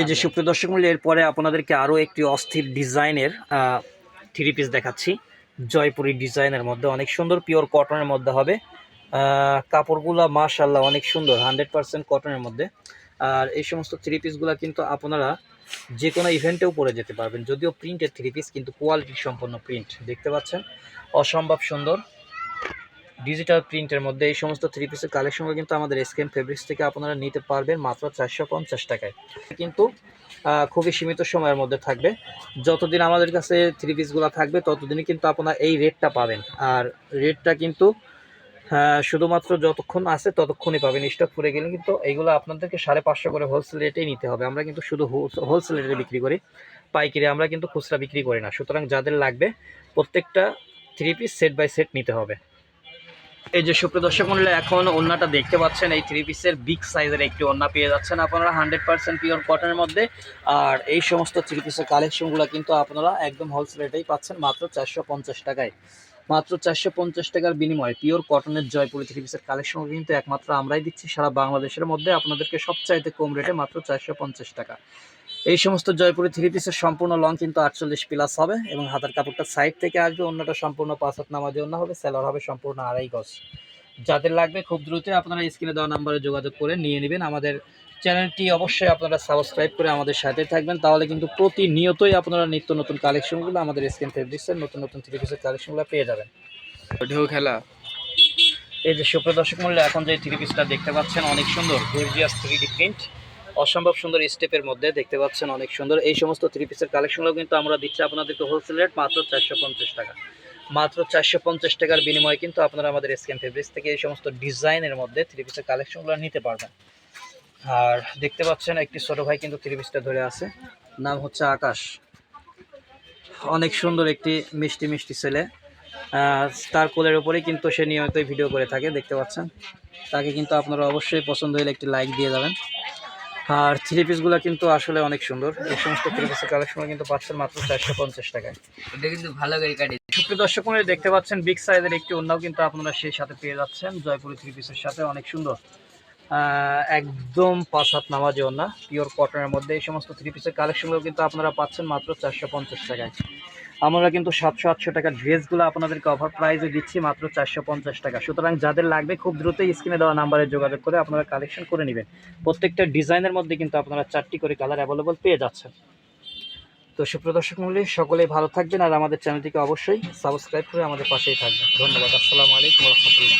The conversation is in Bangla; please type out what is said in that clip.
এই যে সুপ্রিয় দর্শক মূল্য এরপরে আপনাদেরকে আরও একটি অস্থির ডিজাইনের থ্রি পিস দেখাচ্ছি। জয়পুরি ডিজাইনের মধ্যে অনেক সুন্দর পিওর কটনের মধ্যে হবে। কাপড়গুলো মাশাল্লাহ অনেক সুন্দর হান্ড্রেড পার্সেন্ট কটনের মধ্যে। আর এই সমস্ত থ্রি পিসগুলো কিন্তু আপনারা যে কোনো ইভেন্টেও পরে যেতে পারবেন যদিও প্রিন্টের থ্রি পিস কিন্তু কোয়ালিটি সম্পন্ন প্রিন্ট দেখতে পাচ্ছেন? অসম্ভব সুন্দর। ডিজিটাল প্রিন্টের মধ্যে এই সমস্ত থ্রি পিসের কালেকশনগুলো কিন্তু আমাদের এসকেম ফেব্রিক্স থেকে আপনারা নিতে পারবেন মাত্র চারশো পঞ্চাশ টাকায়। কিন্তু খুবই সীমিত সময়ের মধ্যে থাকবে। যতদিন আমাদের কাছে থ্রি পিসগুলো থাকবে ততদিনই কিন্তু আপনারা এই রেটটা পাবেন। আর রেটটা কিন্তু আহ, শুধুমাত্র যতক্ষণ আছে ততক্ষণই পাবেন। স্টক পড়ে গেলে কিন্তু এইগুলো আপনাদেরকে সাড়ে পাঁচশো করে হোলসেল রেটেই নিতে হবে। আমরা কিন্তু শুধু হোলসেল রেটে বিক্রি করি। পাইকারি আমরা কিন্তু খুচরা বিক্রি করি না। সুতরাং যাদের লাগবে প্রত্যেকটা three piece set by set নিতে হবে। এই যে সুপ্রিয় দর্শক মন্ডলী, এখন ওন্নাটা দেখতে পাচ্ছেন, এই থ্রি পিসের বিগ সাইজের একটি ওন্না পেয়ে যাচ্ছেন আপনারা হান্ড্রেড পার্সেন্ট পিওর কটনের মধ্যে। আর এই সমস্ত থ্রি পিসের কালেকশনগুলো কিন্তু আপনারা একদম হোলসেল রেটেই পাচ্ছেন, মাত্র চারশো পঞ্চাশ টাকায়। মাত্র চারশো পঞ্চাশ টাকার বিনিময়ে পিওর কটনের জয়পুরি থ্রি পিসের কালেকশন কিন্তু একমাত্র আমরাই দিচ্ছি, সারা বাংলাদেশের মধ্যে। আপনাদেরকে সবচাইতে কম রেটে মাত্র চারশো পঞ্চাশ টাকা। এই সমস্ত জয়পুরি থ্রি পিসের সম্পূর্ণ লং কিন্তু আটচল্লিশ প্লাস হবে এবং হাতার কাপড়টা সাইড থেকে আসবে অন্যটা সম্পূর্ণ পাঁচ হাত নামাজে অন্য হবে সেলার হবে সম্পূর্ণ আড়াই গজ। যাদের লাগবে খুব দ্রুত আপনারা স্ক্রিনে দেওয়া নাম্বারে যোগাযোগ করে নিয়ে নেবেন। আমাদের চ্যানেলটি অবশ্যই আপনারা সাবস্ক্রাইব করে আমাদের সাথে থাকবেন। তাহলে কিন্তু প্রতিনিয়তই আপনারা নিত্য নতুন কালেকশনগুলো আমাদের স্ক্রিন ফেব্রিক্সের নতুন নতুন থ্রি পিসের কালেকশনগুলো পেয়ে যাবেন। ঢেউ খেলা। এই যে সুপ্রিয় দর্শক মূল্য এখন যে থ্রি পিসটা দেখতে পাচ্ছেন অনেক সুন্দর গর্জিয়াস থ্রি ডি প্রিন্ট অসম্ভব সুন্দর স্টেপের মধ্যে দেখতে পাচ্ছেন অনেক সুন্দর। এই সমস্ত থ্রি পিসের কালেকশনগুলো কিন্তু আমরা দিচ্ছি আপনাদেরকে হোলসেল রেট মাত্র চারশো পঞ্চাশ টাকা। মাত্র চারশো পঞ্চাশ টাকার বিনিময়ে কিন্তু আপনারা আমাদের স্ক্যান ফেব্রিক্স থেকে এই সমস্ত ডিজাইনের মধ্যে থ্রি পিসের কালেকশনগুলো নিতে পারবেন। আর দেখতে পাচ্ছেন একটি ছোট ভাই কিন্তু থ্রি পিসটা ধরে আছে। নাম হচ্ছে আকাশ। অনেক সুন্দর একটি মিষ্টি মিষ্টি ছেলে। তার কোলের উপরেই কিন্তু সে নিয়মিতই ভিডিও করে থাকে, দেখতে পাচ্ছেন। তাকে কিন্তু আপনারা অবশ্যই পছন্দ হলে একটি লাইক দিয়ে যাবেন। আর থ্রি পিসগুলো কিন্তু আসলে অনেক সুন্দর। এই সমস্ত থ্রি পিসের কালেকশন কিন্তু পাচ্ছেন মাত্র চারশো পঞ্চাশ টাকায়। এটা কিন্তু ভালো করে কাটি সুপ্রিয় দর্শক মণ্ডলী দেখতে পাচ্ছেন বিগ সাইজের একটি অন্যও কিন্তু আপনারা সেই সাথে পেয়ে যাচ্ছেন। জয়পুরি থ্রি পিসের সাথে অনেক সুন্দর। একদম পাঁচ হাত নামাজে ওনা পিওর কটনের মধ্যে এই সমস্ত থ্রি পিসের কালেকশনগুলো কিন্তু আপনারা পাচ্ছেন মাত্র চারশো পঞ্চাশ টাকায়। আমরা কিন্তু সাতশো, আটশো টাকার ড্রেসগুলো আপনাদেরকে অফার প্রাইসে দিচ্ছি মাত্র চারশো পঞ্চাশ টাকা। সুতরাং যাদের লাগবে খুব দ্রুতই স্ক্রিনে দেওয়া নাম্বারে যোগাযোগ করে আপনারা কালেকশন করে নেবেন। প্রত্যেকটা ডিজাইনের মধ্যে কিন্তু আপনারা চারটি করে কালার অ্যাভেলেবল পেয়ে যাচ্ছেন। তো সুপ্রদর্শক মূল্যে সকলেই ভালো থাকবেন আর আমাদের চ্যানেলটিকে অবশ্যই সাবস্ক্রাইব করে আমাদের পাশেই থাকবেন। ধন্যবাদ, আসসালামু আলাইকুম রহমতুল্লাহ।